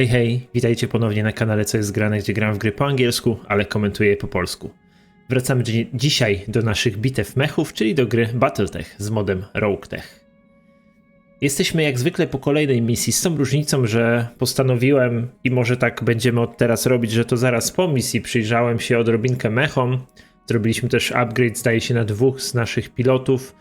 Hej, hej, witajcie ponownie na kanale Co jest grane, gdzie gram w gry po angielsku, ale komentuję je po polsku. Wracamy dzi- dzisiaj do naszych bitew mechów, czyli do gry Battletech z modem RogueTech. Jesteśmy jak zwykle po kolejnej misji, z tą różnicą, że postanowiłem i może tak będziemy od teraz robić, że to zaraz po misji przyjrzałem się odrobinkę mechom. Zrobiliśmy też upgrade, zdaje się, na dwóch z naszych pilotów.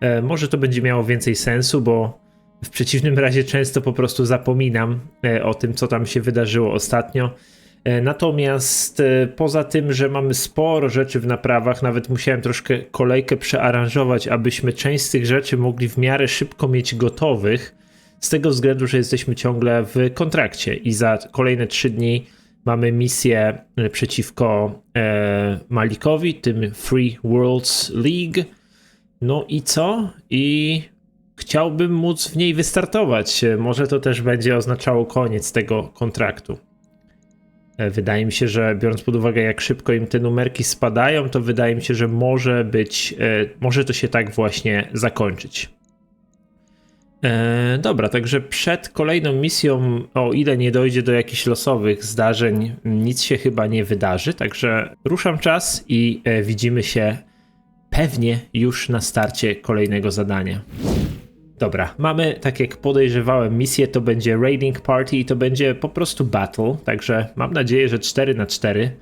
E, może to będzie miało więcej sensu, bo w przeciwnym razie często po prostu zapominam e, o tym, co tam się wydarzyło ostatnio. E, Natomiast e, poza tym, że mamy sporo rzeczy w naprawach, nawet musiałem troszkę kolejkę przearanżować, abyśmy część z tych rzeczy mogli w miarę szybko mieć gotowych, z tego względu, że jesteśmy ciągle w kontrakcie i za kolejne trzy dni mamy misję przeciwko Malikowi, tym Free Worlds League. No i co? I chciałbym móc w niej wystartować. Może to też będzie oznaczało koniec tego kontraktu. E, Wydaje mi się, że biorąc pod uwagę, jak szybko im te numerki spadają, to wydaje mi się, że może być, e, może to się tak właśnie zakończyć. E, dobra, także przed kolejną misją, o ile nie dojdzie do jakichś losowych zdarzeń, nic się chyba nie wydarzy. Także ruszam czas i widzimy się pewnie już na starcie kolejnego zadania. Dobra, mamy, tak jak podejrzewałem, misję to będzie Raiding Party i to będzie po prostu battle, także mam nadzieję, że 4 na 4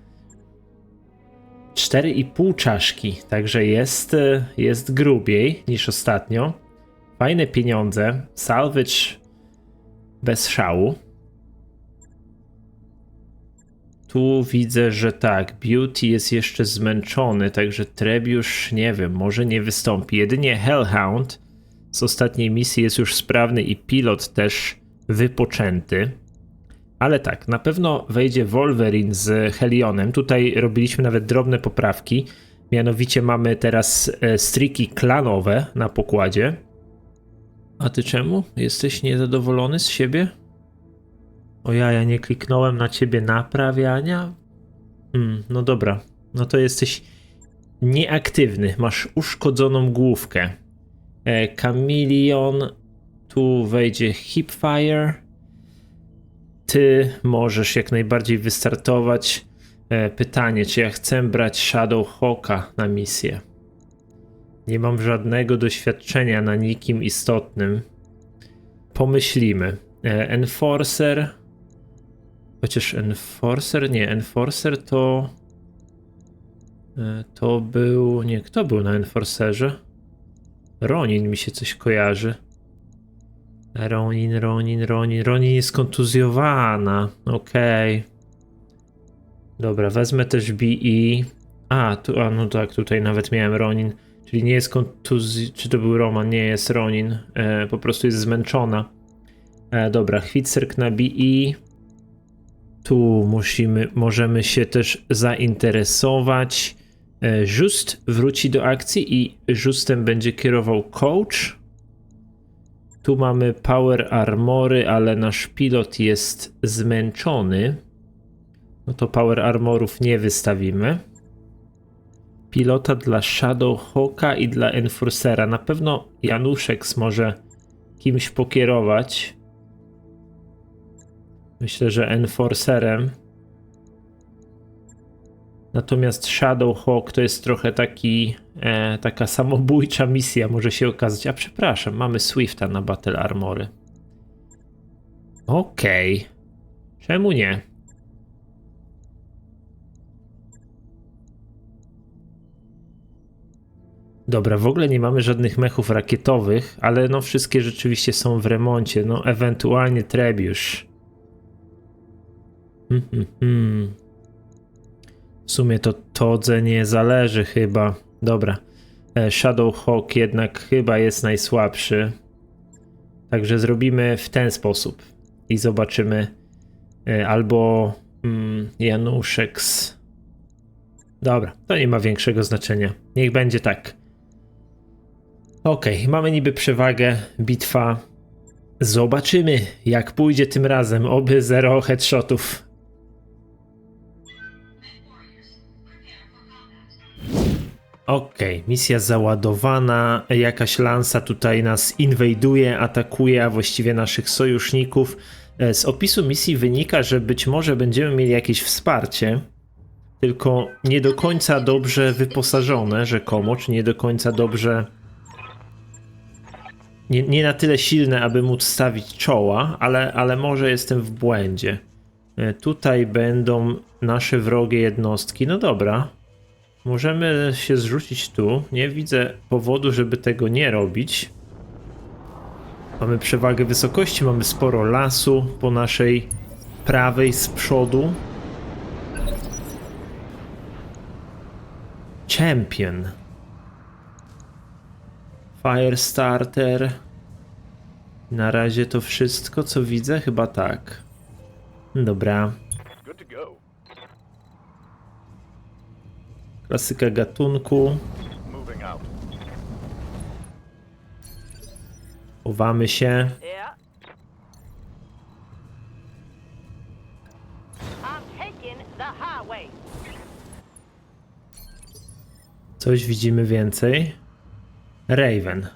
4,5 czaszki, także jest, e, jest grubiej niż ostatnio. Fajne pieniądze, salvage bez szału. Tu widzę, że tak, Beauty jest jeszcze zmęczony, także Trebiusz, nie wiem, może nie wystąpi. Jedynie Hellhound z ostatniej misji jest już sprawny i pilot też wypoczęty. Ale tak, na pewno wejdzie Wolverine z Helionem. Tutaj robiliśmy nawet drobne poprawki. Mianowicie mamy teraz e, striki klanowe na pokładzie. A ty czemu? Jesteś niezadowolony z siebie? O ja, ja nie kliknąłem na ciebie naprawiania? Hmm, no dobra. No to jesteś nieaktywny. Masz uszkodzoną główkę. E, Chameleon, tu wejdzie Hipfire. Ty możesz jak najbardziej wystartować. E, Pytanie, czy ja chcę brać Shadowhawka na misję? Nie mam żadnego doświadczenia na nikim istotnym. Pomyślimy. E, Enforcer. Chociaż Enforcer, nie, Enforcer to. e, To był. Nie, kto był na Enforcerze? Ronin mi się coś kojarzy. Ronin, Ronin, Ronin. Ronin jest kontuzjowana. Okej. Dobra, wezmę też BE. A, tu, a, no tak, tutaj nawet miałem Ronin. Czyli nie jest kontuzji... Czy to był Roman? Nie jest Ronin. E, po prostu jest zmęczona. E, dobra, Chwitserk na BE. Tu musimy, możemy się też zainteresować. E, Just wróci do akcji i Justem będzie kierował coach. Tu mamy power armory, ale nasz pilot jest zmęczony. No to power armorów nie wystawimy. Pilota dla Shadowhawka i dla Enforcera. Na pewno Januszek może kimś pokierować. Myślę, że Enforcerem. Natomiast Shadowhawk to jest trochę taki, e, taka samobójcza misja, może się okazać. A przepraszam, mamy Swifta na Battle Armory. Okej. Czemu nie? Dobra, w ogóle nie mamy żadnych mechów rakietowych, ale no wszystkie rzeczywiście są w remoncie. No ewentualnie Trebiusz. Hmm, hmm, hmm. W sumie to Todze nie zależy chyba. Dobra. E, Shadowhawk jednak chyba jest najsłabszy. Także zrobimy w ten sposób. I zobaczymy e, albo mm, Januszek z... Dobra, to nie ma większego znaczenia. Niech będzie tak. Okej, mamy niby przewagę. Bitwa. Zobaczymy, jak pójdzie tym razem. Oby zero headshotów. Okej, misja załadowana. Jakaś lansa tutaj nas inwajduje, atakuje, a właściwie naszych sojuszników. E, Z opisu misji wynika, że być może będziemy mieli jakieś wsparcie, tylko nie do końca dobrze wyposażone, rzekomo, czy nie do końca dobrze. Nie, nie na tyle silne, aby móc stawić czoła, ale, ale może jestem w błędzie. E, Tutaj będą nasze wrogie jednostki. No dobra. Możemy się zrzucić tu. Nie widzę powodu, żeby tego nie robić. Mamy przewagę wysokości, mamy sporo lasu po naszej prawej z przodu. Champion. Firestarter. Na razie to wszystko, co widzę? Chyba tak. Dobra. Good to go. Klasyka gatunku. Chowamy się. Coś widzimy więcej. Raven.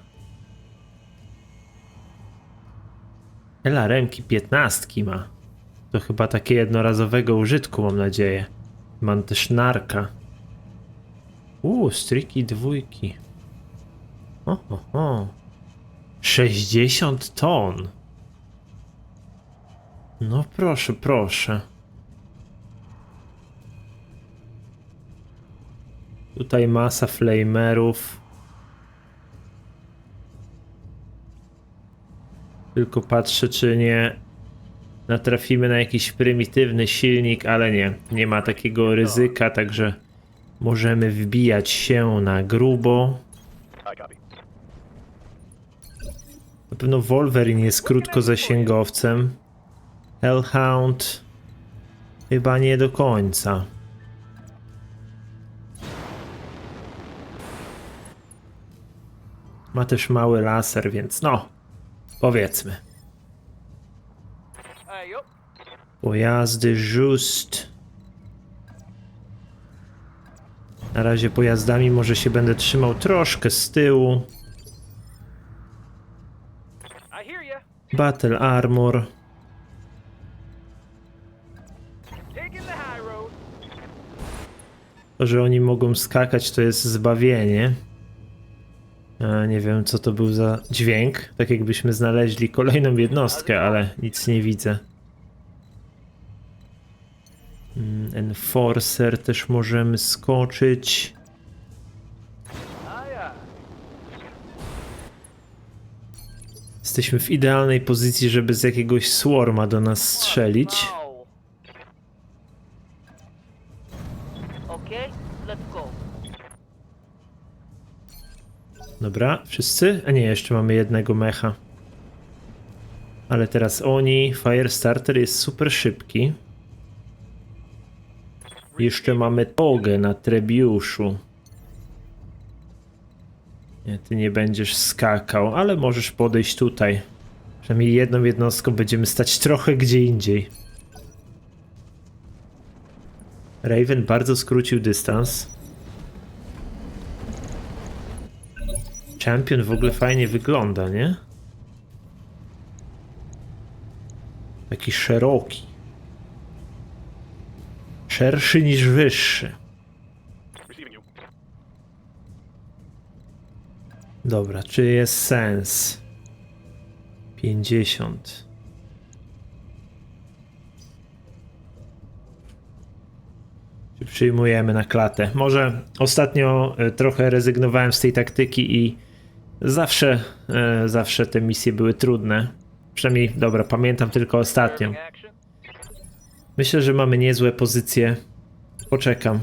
Ela Remki 15 ma. To chyba takie jednorazowego użytku, mam nadzieję. Mam też narka. Uuu, striki dwójki. O, o, o. 60 ton. No proszę, proszę. Tutaj masa flamerów. Tylko patrzę, czy nie natrafimy na jakiś prymitywny silnik, ale nie. Nie ma takiego ryzyka, także możemy wbijać się na grubo. Na pewno Wolverine jest krótkozasięgowcem. Hellhound chyba nie do końca. Ma też mały laser, więc no, powiedzmy. Pojazdy just. Na razie pojazdami może się będę trzymał troszkę z tyłu. Battle Armor. To, że oni mogą skakać, to jest zbawienie. E, nie wiem, co to był za dźwięk. Tak jakbyśmy znaleźli kolejną jednostkę, ale nic nie widzę. Mm, Enforcer też możemy skoczyć. Jesteśmy w idealnej pozycji, żeby z jakiegoś swarma do nas strzelić. Dobra, wszyscy? A nie, jeszcze mamy jednego mecha. Ale teraz oni. Firestarter jest super szybki. Jeszcze mamy Togę na Trebiuszu. Nie, ty nie będziesz skakał, ale możesz podejść tutaj. Przynajmniej jedną jednostką będziemy stać trochę gdzie indziej. Raven bardzo skrócił dystans. Champion w ogóle fajnie wygląda, nie? Taki szeroki. Szerszy niż wyższy. Dobra, czy jest sens? 50. Czy przyjmujemy na klatę? Może ostatnio e, trochę rezygnowałem z tej taktyki i zawsze, e, zawsze te misje były trudne. Przynajmniej, dobra, pamiętam tylko ostatnią. Myślę, że mamy niezłe pozycje. Poczekam.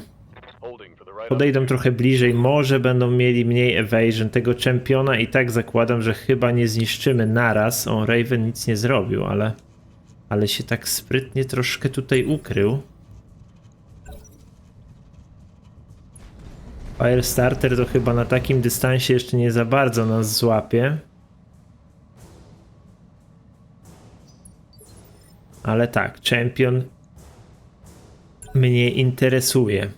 Podejdą trochę bliżej, może będą mieli mniej evasion. Tego czempiona i tak zakładam, że chyba nie zniszczymy naraz. O, Raven nic nie zrobił, ale, ale się tak sprytnie troszkę tutaj ukrył. Firestarter to chyba na takim dystansie jeszcze nie za bardzo nas złapie. Ale tak, champion mnie interesuje.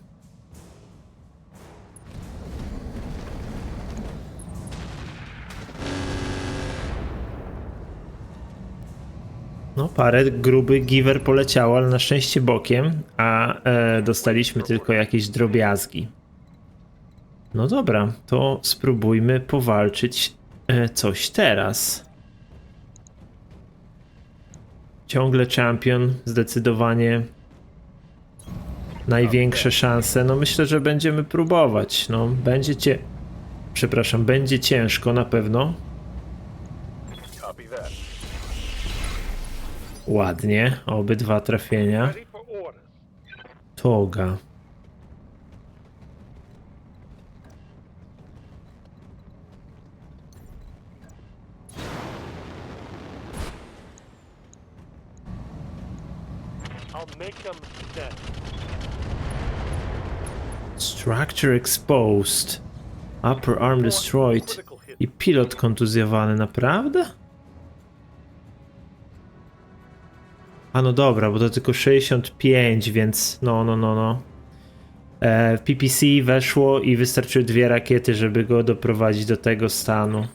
No, parę grubych giver poleciało, ale na szczęście bokiem, a e, dostaliśmy tylko jakieś drobiazgi. No dobra, to spróbujmy powalczyć e, coś teraz. Ciągle champion, zdecydowanie największe szanse. No myślę, że będziemy próbować. No będzie. Przepraszam, będzie ciężko na pewno. Ładnie, obydwa trafienia. Toga. I'll make them dead. Structure exposed. Upper arm destroyed. I pilot kontuzjowany, naprawdę? A no dobra, bo to tylko 65, więc no, no, no, no. E, PPC weszło i wystarczyły dwie rakiety, żeby go doprowadzić do tego stanu.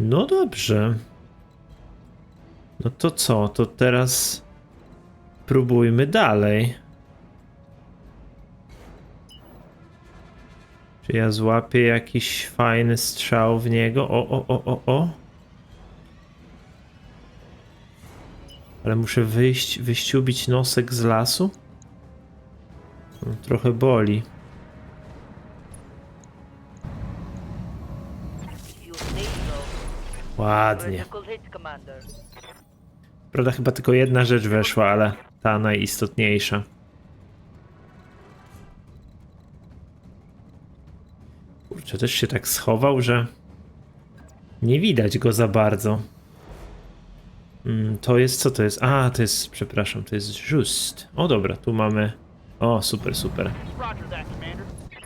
No dobrze. No to co? To teraz próbujmy dalej. Czy ja złapię jakiś fajny strzał w niego? O, o, o, o, o. Ale muszę wyjść, wyściubić nosek z lasu? No, trochę boli. Ładnie. Prawda, chyba tylko jedna rzecz weszła, ale ta najistotniejsza. Kurczę, też się tak schował, że nie widać go za bardzo. Mm, to jest, co to jest? A, to jest, przepraszam, to jest just. O dobra, tu mamy... O, super, super.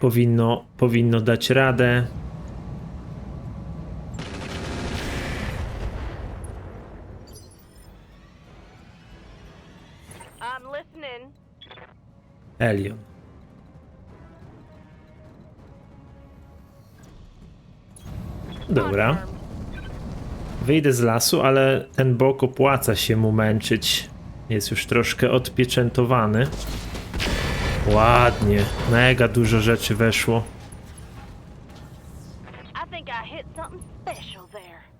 Powinno, powinno dać radę. Elion. Dobra. Wyjdę z lasu, ale ten bok opłaca się mu męczyć. Jest już troszkę odpieczętowany. Ładnie. Mega dużo rzeczy weszło.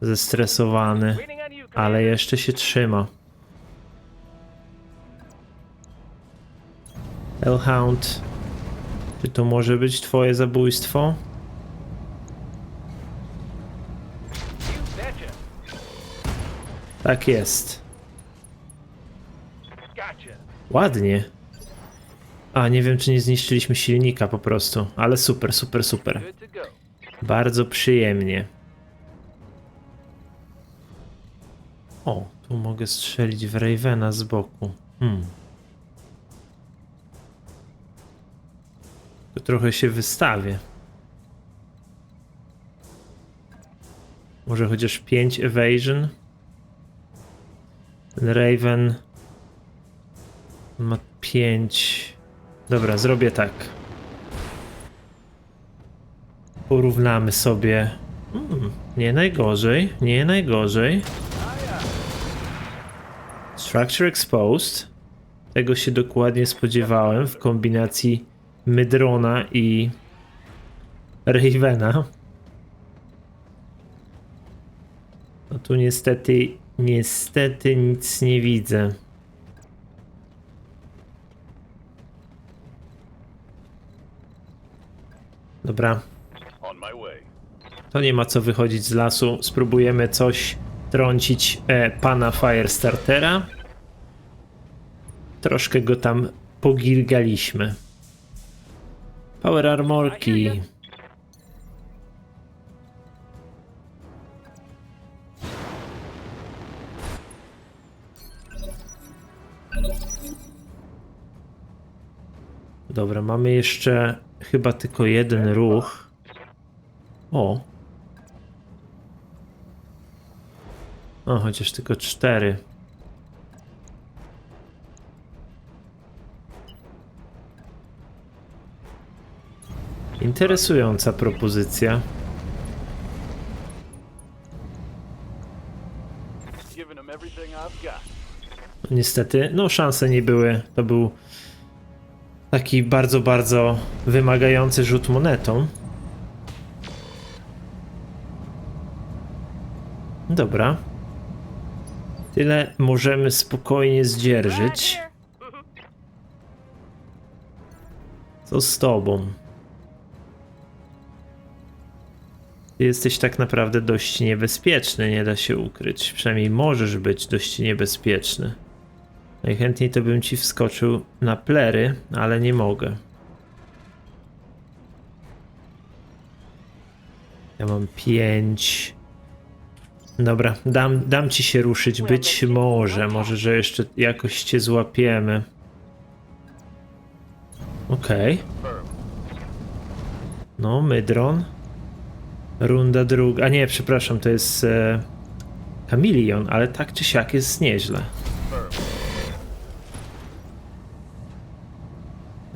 Zestresowany. Ale jeszcze się trzyma. Hellhound. Czy to może być twoje zabójstwo? Tak jest. Ładnie. A, nie wiem czy nie zniszczyliśmy silnika po prostu, ale super, super, super. Bardzo przyjemnie. O, tu mogę strzelić w Ravena z boku. Hmm. To trochę się wystawię. Może chociaż 5 evasion. Raven ma 5. Dobra, zrobię tak. Porównamy sobie. Mm, nie najgorzej, nie najgorzej. Structure exposed. Tego się dokładnie spodziewałem w kombinacji Mydrona i Ravena. No tu niestety, niestety nic nie widzę. Dobra, to nie ma co wychodzić z lasu. Spróbujemy coś trącić e, pana Firestartera. Troszkę go tam pogilgaliśmy. Power armorki. Dobra, mamy jeszcze chyba tylko jeden ruch. O. O, chociaż tylko cztery. Interesująca propozycja. Niestety, no szanse nie były. To był taki bardzo, bardzo wymagający rzut monetą. Dobra. Tyle możemy spokojnie zdzierżyć. Co z tobą? Ty jesteś tak naprawdę dość niebezpieczny, nie da się ukryć. Przynajmniej możesz być dość niebezpieczny. Najchętniej to bym ci wskoczył na plery, ale nie mogę. Ja mam pięć. Dobra, dam, dam ci się ruszyć. Być może, może, że jeszcze jakoś cię złapiemy. Okej. No, Mydron. Runda druga. A nie, przepraszam, to jest e, Kamilion, ale tak czy siak jest nieźle.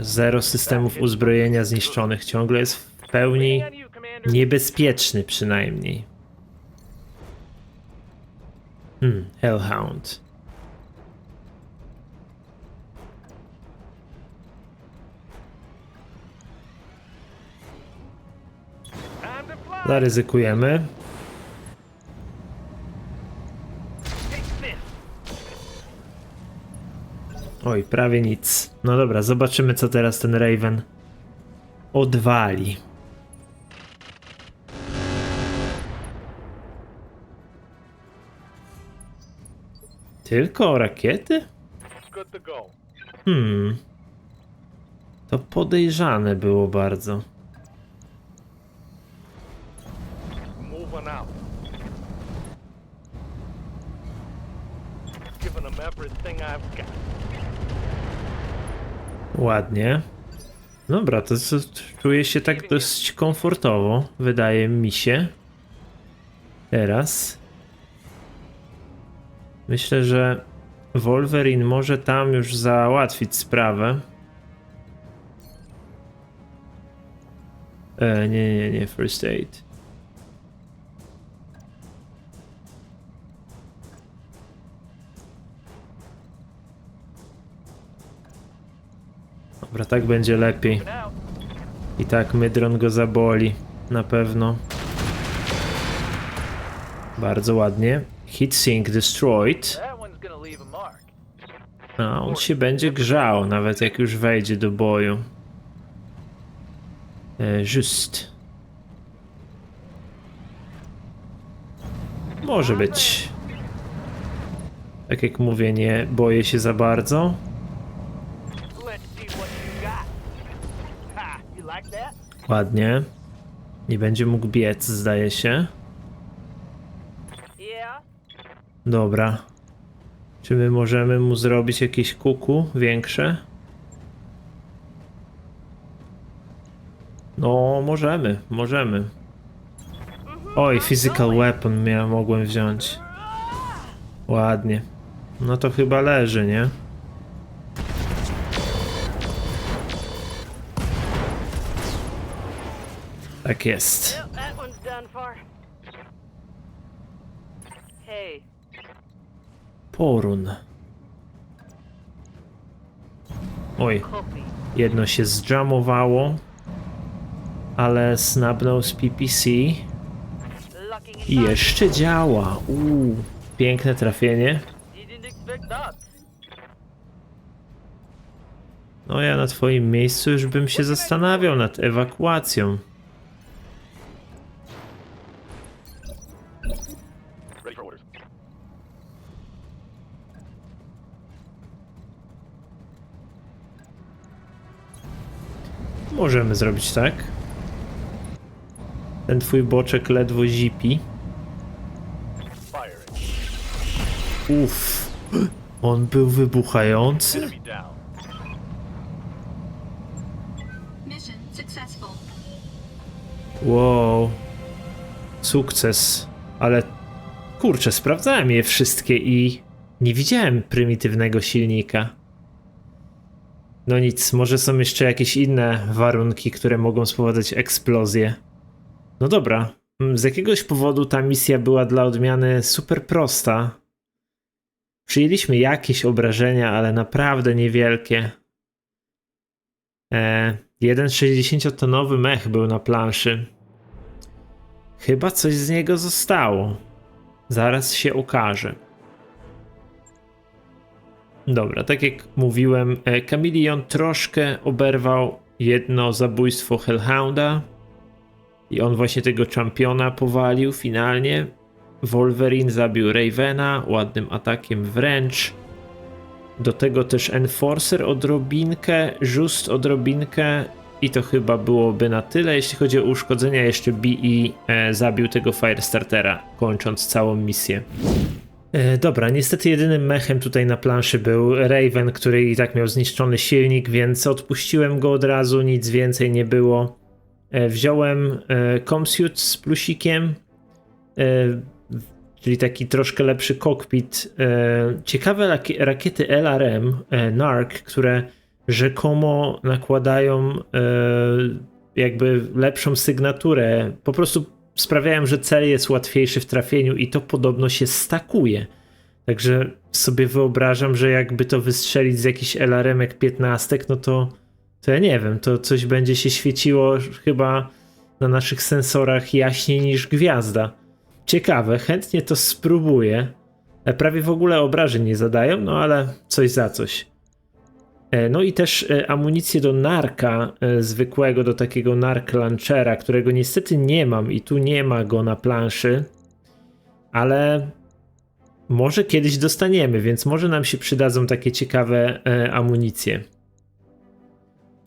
Zero systemów uzbrojenia zniszczonych. Ciągle jest w pełni niebezpieczny przynajmniej. Hmm, Hellhound. Zaryzykujemy. Oj, prawie nic. No dobra, zobaczymy co teraz ten Raven odwali. Tylko rakiety? Hmm. To podejrzane było bardzo. Everything I've got. Ładnie. Dobra, to, to czuję się tak dość komfortowo, wydaje mi się. Teraz. Myślę, że Wolverine może tam już załatwić sprawę. E, nie, nie, nie, first aid. Dobra, tak będzie lepiej. I tak Mydron go zaboli. Na pewno. Bardzo ładnie. Hit sink destroyed. A on się będzie grzał, nawet jak już wejdzie do boju. E, just. Może być. Tak jak mówię, nie boję się za bardzo. Ładnie. Nie będzie mógł biec, zdaje się. Dobra. Czy my możemy mu zrobić jakieś kuku większe? No, możemy, możemy. Oj, physical weapon ja mogłem wziąć. Ładnie. No to chyba leży, nie? Tak jest. Porun. Oj, jedno się zjamowało, ale snabnął z PPC i jeszcze działa. Uuu, piękne trafienie. No ja na twoim miejscu już bym się zastanawiał nad ewakuacją. Możemy zrobić tak. Ten twój boczek ledwo zipi. Uff. On był wybuchający? Wow. Sukces. Ale kurczę, sprawdzałem je wszystkie i nie widziałem prymitywnego silnika. No nic, może są jeszcze jakieś inne warunki, które mogą spowodować eksplozję. No dobra, mm, z jakiegoś powodu ta misja była dla odmiany super prosta. Przyjęliśmy jakieś obrażenia, ale naprawdę niewielkie. E, jeden 60-tonowy mech był na planszy. Chyba coś z niego zostało. Zaraz się okaże. Dobra, tak jak mówiłem, e, Kamilion troszkę oberwał jedno zabójstwo Hellhounda i on właśnie tego czampiona powalił finalnie. Wolverine zabił Ravena ładnym atakiem wręcz. Do tego też Enforcer odrobinkę, Just odrobinkę i to chyba byłoby na tyle. Jeśli chodzi o uszkodzenia, jeszcze BE e, zabił tego Firestartera, kończąc całą misję. E, dobra, niestety jedynym mechem tutaj na planszy był Raven, który i tak miał zniszczony silnik, więc odpuściłem go od razu, nic więcej nie było. E, wziąłem e, Comsuit z plusikiem, czyli taki troszkę lepszy kokpit. Ciekawe rakie- rakiety LRM, NARC, które rzekomo nakładają jakby lepszą sygnaturę. Po prostu sprawiają, że cel jest łatwiejszy w trafieniu i to podobno się stakuje. Także sobie wyobrażam, że jakby to wystrzelić z jakichś LRM-ek 15, no to, to ja nie wiem, to coś będzie się świeciło chyba na naszych sensorach jaśniej niż gwiazda. Ciekawe, chętnie to spróbuję. E, Prawie w ogóle obrażeń nie zadają, no ale coś za coś. E, No i też e, amunicję do narka e, zwykłego, do takiego nark launchera, którego niestety nie mam i tu nie ma go na planszy, ale może kiedyś dostaniemy, więc może nam się przydadzą takie ciekawe amunicje.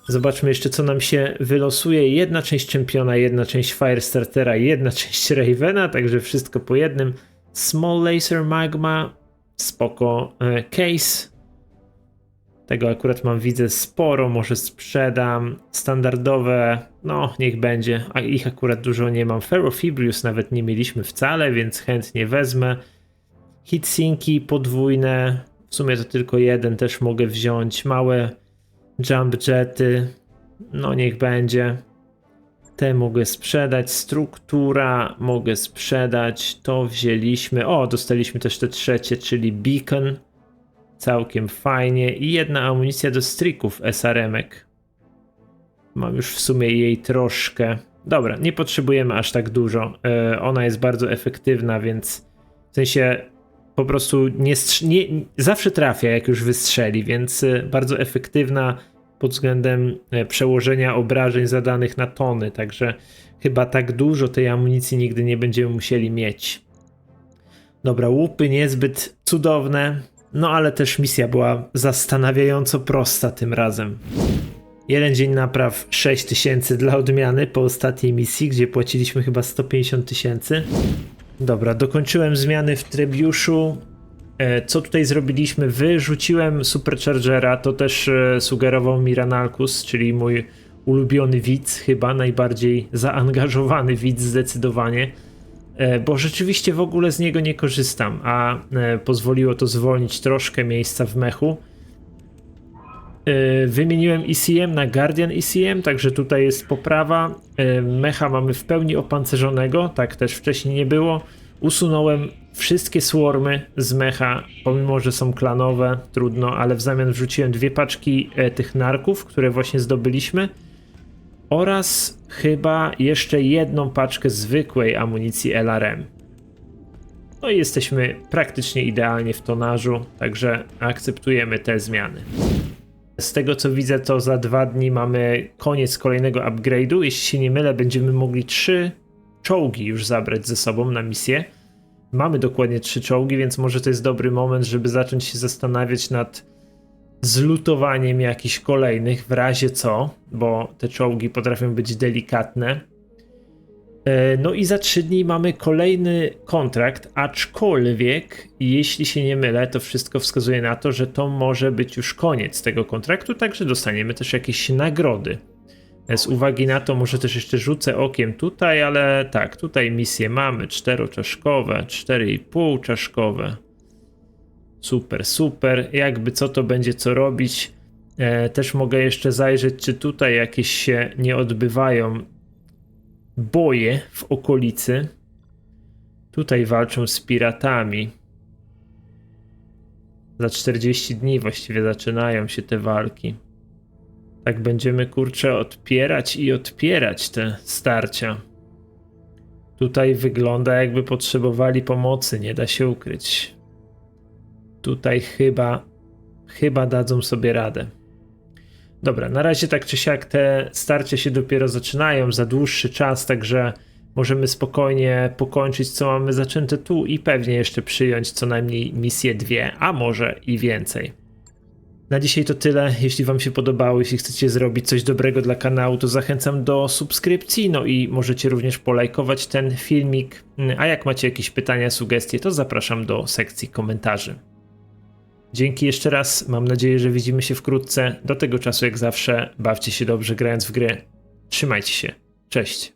Zobaczmy jeszcze, co nam się wylosuje. Jedna część czempiona, jedna część Firestartera, jedna część Ravena, także wszystko po jednym. Small Laser Magma, spoko case. Tego akurat mam, widzę, sporo, może sprzedam. Standardowe, no niech będzie, a ich akurat dużo nie mam. Ferrofibrius nawet nie mieliśmy wcale, więc chętnie wezmę. Hitsinki podwójne, w sumie to tylko jeden też mogę wziąć. Małe jump jety, no niech będzie. Te mogę sprzedać. Struktura mogę sprzedać. To wzięliśmy. O, dostaliśmy też te trzecie, czyli beacon. Całkiem fajnie. I jedna amunicja do strików SRM-ek. Mam już w sumie jej troszkę. Dobra, nie potrzebujemy aż tak dużo. E, ona jest bardzo efektywna, więc w sensie po prostu nie, nie zawsze trafia, jak już wystrzeli, więc e, bardzo efektywna pod względem e, przełożenia obrażeń zadanych na tony. Także chyba tak dużo tej amunicji nigdy nie będziemy musieli mieć. Dobra, łupy niezbyt cudowne, no ale też misja była zastanawiająco prosta tym razem. Jeden dzień napraw 6000 dla odmiany po ostatniej misji, gdzie płaciliśmy chyba 150 tysięcy. Dobra, dokończyłem zmiany w Trebiuszu. E, Co tutaj zrobiliśmy? Wyrzuciłem Superchargera, to też e, sugerował mi Ranalkus, czyli mój ulubiony widz, chyba najbardziej zaangażowany widz zdecydowanie. E, bo rzeczywiście w ogóle z niego nie korzystam, a e, pozwoliło to zwolnić troszkę miejsca w mechu. E, Wymieniłem ECM na Guardian ECM, także tutaj jest poprawa. Mecha mamy w pełni opancerzonego, tak też wcześniej nie było. Usunąłem wszystkie swarmy z mecha, pomimo że są klanowe, trudno, ale w zamian wrzuciłem dwie paczki tych narków, które właśnie zdobyliśmy oraz chyba jeszcze jedną paczkę zwykłej amunicji LRM. No i jesteśmy praktycznie idealnie w tonażu, także akceptujemy te zmiany. Z tego co widzę, to za dwa dni mamy koniec kolejnego upgrade'u. Jeśli się nie mylę, będziemy mogli trzy czołgi już zabrać ze sobą na misję. Mamy dokładnie trzy czołgi, więc może to jest dobry moment, żeby zacząć się zastanawiać nad zlutowaniem jakichś kolejnych w razie co, bo te czołgi potrafią być delikatne. E, No i za trzy dni mamy kolejny kontrakt, aczkolwiek jeśli się nie mylę, to wszystko wskazuje na to, że to może być już koniec tego kontraktu, także dostaniemy też jakieś nagrody. E, Z uwagi na to może też jeszcze rzucę okiem tutaj, ale tak, tutaj misje mamy czteroczaszkowe, 4,5 czaszkowe. Super, super. Jakby co to będzie co robić. E, też mogę jeszcze zajrzeć, czy tutaj jakieś się nie odbywają boje w okolicy. Tutaj walczą z piratami. Za 40 dni właściwie zaczynają się te walki. Tak będziemy kurczę odpierać i odpierać te starcia. Tutaj wygląda jakby potrzebowali pomocy, nie da się ukryć. Tutaj chyba, chyba dadzą sobie radę. Dobra, na razie tak czy siak te starcia się dopiero zaczynają za dłuższy czas, także możemy spokojnie pokończyć co mamy zaczęte tu i pewnie jeszcze przyjąć co najmniej misje dwie, a może i więcej. Na dzisiaj to tyle. Jeśli Wam się podobało, jeśli chcecie zrobić coś dobrego dla kanału, to zachęcam do subskrypcji. No i możecie również polajkować ten filmik. A jak macie jakieś pytania, sugestie, to zapraszam do sekcji komentarzy. Dzięki jeszcze raz. Mam nadzieję, że widzimy się wkrótce. Do tego czasu, jak zawsze, bawcie się dobrze grając w gry. Trzymajcie się. Cześć.